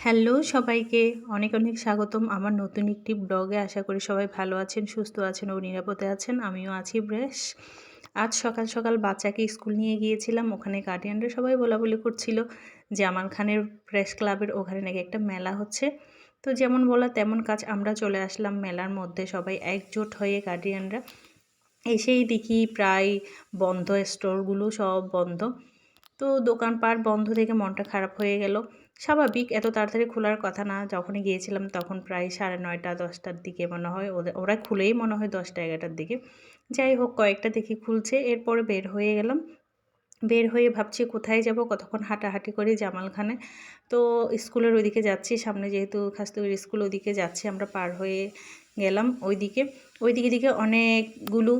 Hello সবাইকে, অনেক অনেক স্বাগতম। আমার নতুন একটি ব্লগে আশা করি সবাই ভালো আছেন, সুস্থ আছেন ও নিরাপদে আছেন। আমিও আছি বেশ আজ সকাল সকাল বাচ্চাকে স্কুল নিয়ে গিয়েছিলাম। ওখানে গার্ডিয়ানরা সবাই বলা বলি করছিল জামাল খানের প্রেস ক্লাবের ওখানে নাকি একটা মেলা হচ্ছে। তো যেমন বলা তেমন কাজ আমরা চলে আসলাম মেলার মধ্যে সবাই একজোট হয়ে গার্ডিয়ানরা এসেই দেখি প্রায় বন্ধ স্টোরগুলো সব বন্ধ। তো দোকানপাট বন্ধ থেকে মনটা খারাপ হয়ে গেল। স্বাভাবিক, এত তাড়াতাড়ি খোলার কথা না। যখনই গিয়েছিলাম তখন প্রায় সাড়ে নয়টা, দশটার দিকে মনে হয় ওদের ওরা খুলেই মনে হয় দশটা, এগারোটার দিকে। যাই হোক, কয়েকটা দেখি খুলছে, এরপরে বের হয়ে গেলাম। বের হয়ে ভাবছি কোথায় যাব, কতক্ষণ হাঁটাহাঁটি করি জামালখানে। তো স্কুলের ওইদিকে যাচ্ছি, সামনে যেহেতু খাস্তুগির স্কুল, ওইদিকে যাচ্ছি, আমরা পার হয়ে গেলাম ওইদিকে। ওইদিকে দিকে অনেকগুলো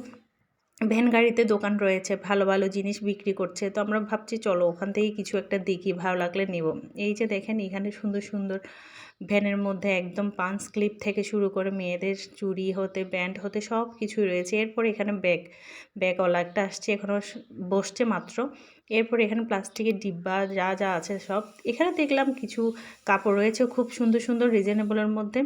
ভ্যান গাড়িতে দোকান রয়েছে, ভালো ভালো জিনিস বিক্রি করছে। তো আমরা ভাবছি, চলো ওখান থেকে কিছু একটা দেখি, ভালো লাগলে নেব। এই যে দেখেন, এখানে সুন্দর সুন্দর ভ্যানের মধ্যে একদম পান্স ক্লিপ থেকে শুরু করে মেয়েদের চুরি হতে ব্যান্ড হতে সব কিছুই রয়েছে। এরপর এখানে ব্যাগ, ব্যাগওয়ালা একটা আসছে এখনও বসছে মাত্র। এরপর এখানে প্লাস্টিকের ডিব্বা, যা যা আছে সব। এখানে দেখলাম কিছু কাপড় রয়েছে খুব সুন্দর সুন্দর রিজনেবলের মধ্যে।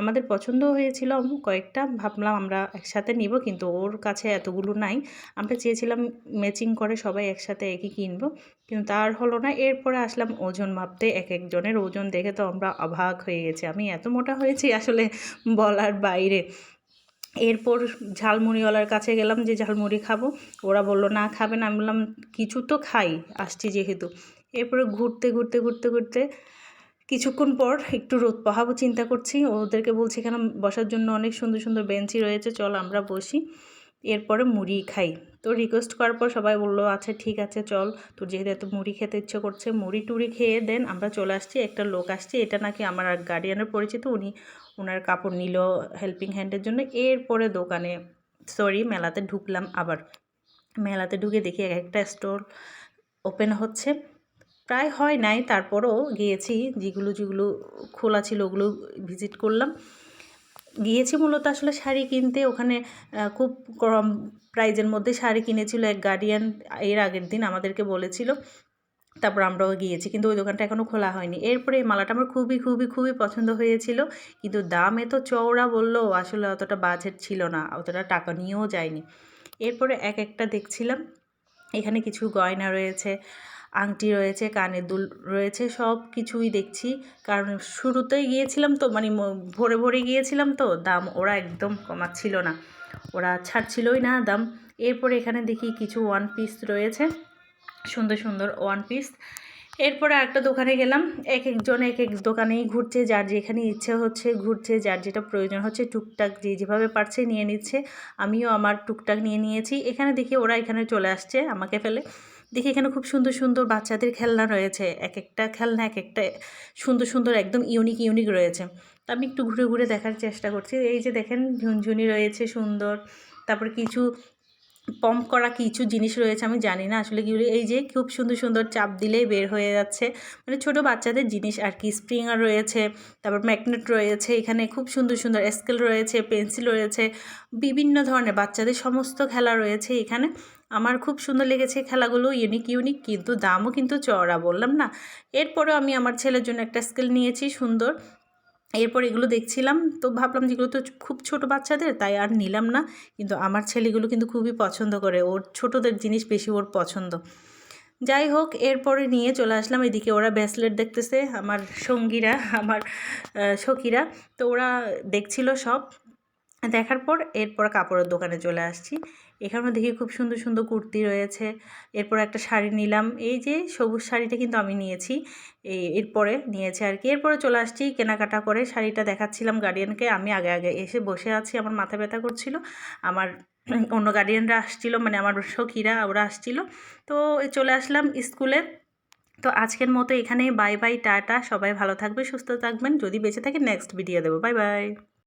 আমাদের পছন্দ হয়েছিল, কয়েকটা ভাবলাম আমরা একসাথে নিব, কিন্তু ওর কাছে এতগুলো নাই। আমরা চেয়েছিলাম ম্যাচিং করে সবাই একসাথে একই কিনবো, কিন্তু তার হলো না। এরপরে আসলাম ওজন মাপতে, এক একজনের ওজন দেখে তো আমরা অবাক হয়ে গেছি। আমি এত মোটা হয়েছি আসলে বলার বাইরে। এরপর ঝালমুড়িওয়ালার কাছে গেলাম যে ঝালমুড়ি খাব। ওরা বলল, না, খাবে না। আমি বললাম, কিছু তো খাই, আসছি যেহেতু। এরপরে ঘুরতে ঘুরতে ঘুরতে ঘুরতে কিছুক্ষণ পর একটু রোদ পাহাবো চিন্তা করছি। ওদেরকে বলছি এখানে বসার জন্য অনেক সুন্দর সুন্দর বেঞ্চি রয়েছে, চল আমরা বসি। এরপরে মুড়ি খাই। তো রিকোয়েস্ট করার পর সবাই বলল আচ্ছা ঠিক আছে, চল। তোর যেহেতু এত মুড়ি খেতে ইচ্ছে করছে, মুড়ি টুড়ি খেয়ে দেন, আমরা চলে আসছি। একটা লোক আসছে, এটা নাকি আমার গার্ডিয়ানের পরিচিত, উনি ওনার কাপড় নিল হেল্পিং হ্যান্ডের জন্য। এরপরে দোকানে সরি মেলাতে ঢুকলাম আবার। মেলাতে ঢুকে দেখি এক একটা স্টোর ওপেন হচ্ছে। প্রায় হয় নাই, তারপরও গিয়েছি, যেগুলো যেগুলো খোলা ছিল, ওগুলো ভিজিট করলাম। গিয়েছি মূলত আসলে শাড়ি কিনতে। ওখানে খুব কম প্রাইজের মধ্যে শাড়ি কিনেছিল এক গার্ডিয়ান এর আগের দিন আমাদেরকে বলেছিল। তারপর আমরাও গিয়েছি, কিন্তু ওই দোকানটা এখনও খোলা হয়নি। এরপরে এই মালাটা আমার খুবই খুবই খুবই পছন্দ হয়েছিল, কিন্তু দাম এত চওড়া বলল, আসলে অতটা বাজেট ছিল না, অতটা টাকা নিয়েও যায়নি। এরপরে এক একটা দেখছিলাম। এখানে কিছু গয়না রয়েছে আংটি রয়েছে কানের দুল রয়েছে, সব কিছুই দেখছি। কারণ শুরুতেই গিয়েছিলাম তো মানে ভোরে ভোরে গিয়েছিলাম তো, দাম ওরা একদম কমাচ্ছিল না। ওরা ছাড়ছিলই না দাম। এরপরে এখানে দেখি কিছু ওয়ান পিস রয়েছে, সুন্দর সুন্দর ওয়ান পিস এরপরে একটা দোকানে গেলাম, এক একজন এক এক দোকানেই ঘুরছে, যার যেখানে ইচ্ছে হচ্ছে ঘুরছে, যার যেটা প্রয়োজন হচ্ছে টুকটাক যে যেভাবে পারছে নিয়ে নিচ্ছে। আমিও আমার টুকটাক নিয়ে নিয়েছি। এখানে দেখি ওরা এখানে চলে আসছে, আমাকে ফেলে। দেখি এখানে খুব সুন্দর সুন্দর বাচ্চাদের খেলনা রয়েছে। এক একটা খেলনা এক একটা সুন্দর সুন্দর, একদম ইউনিক ইউনিক রয়েছে। তা আমি একটু ঘুরে ঘুরে দেখার চেষ্টা করছি। এই যে দেখেন ঝুনঝুনি রয়েছে সুন্দর। তারপর কিছু পাম্প করা কিছু জিনিস রয়েছে, আমি জানি না আসলে কি এই যে খুব সুন্দর সুন্দর চাপ দিলেই বের হয়ে যাচ্ছে। মানে ছোট বাচ্চাদের জিনিস আর কি স্প্রিঙার রয়েছে, তারপর ম্যাগনেট রয়েছে, এখানে খুব সুন্দর সুন্দর স্কেল রয়েছে, পেন্সিল রয়েছে, বিভিন্ন ধরনের বাচ্চাদের সমস্ত খেলা রয়েছে এখানে। আমার খুব সুন্দর লেগেছে খেলাগুলো ইউনিক ইউনিক কিন্তু দামও কিন্তু চড়া বললাম না। এরপরেও আমি আমার ছেলের জন্য একটা স্কেল নিয়েছি সুন্দর। এরপর এগুলো দেখছিলাম, তো ভাবলাম যেগুলো তো খুব ছোট বাচ্চাদের, তাই আর নিলাম না। কিন্তু আমার ছেলেগুলো কিন্তু খুবই পছন্দ করে, ওর ছোটদের জিনিস বেশি ওর পছন্দ। যাই হোক, এরপরে নিয়ে চলে আসলাম, এদিকে ওরা ব্যাসলেট দেখতেছে, আমার সঙ্গীরা, আমার সখীরা। তো ওরা দেখছিল সব, দেখার পর এরপর কাপড়ের দোকানে চলে আসছি। এখানেও দেখি খুব সুন্দর সুন্দর কুর্তি রয়েছে। এরপর একটা শাড়ি নিলাম। এই যে সবুজ শাড়িটা কিন্তু আমি নিয়েছি। এই এরপরে নিয়েছি আর কি। এরপরে চলে আসছি কেনাকাটা করে। শাড়িটা দেখাচ্ছিলাম গার্ডিয়ানকে আমি আগে আগে এসে বসে আছি। আমার মাথা ব্যথা করছিল। আমার অন্য গার্ডিয়ানরা আসছিল। মানে আমার সখীরা, ওরা আসছিল। তো চলে আসলাম স্কুলে। তো আজকের মতো এখানে বাই বাই, টাটা। সবাই ভালো থাকবে, সুস্থ থাকবেন। যদি বেঁচে থাকে নেক্সট ভিডিও দেবো। Bye bye.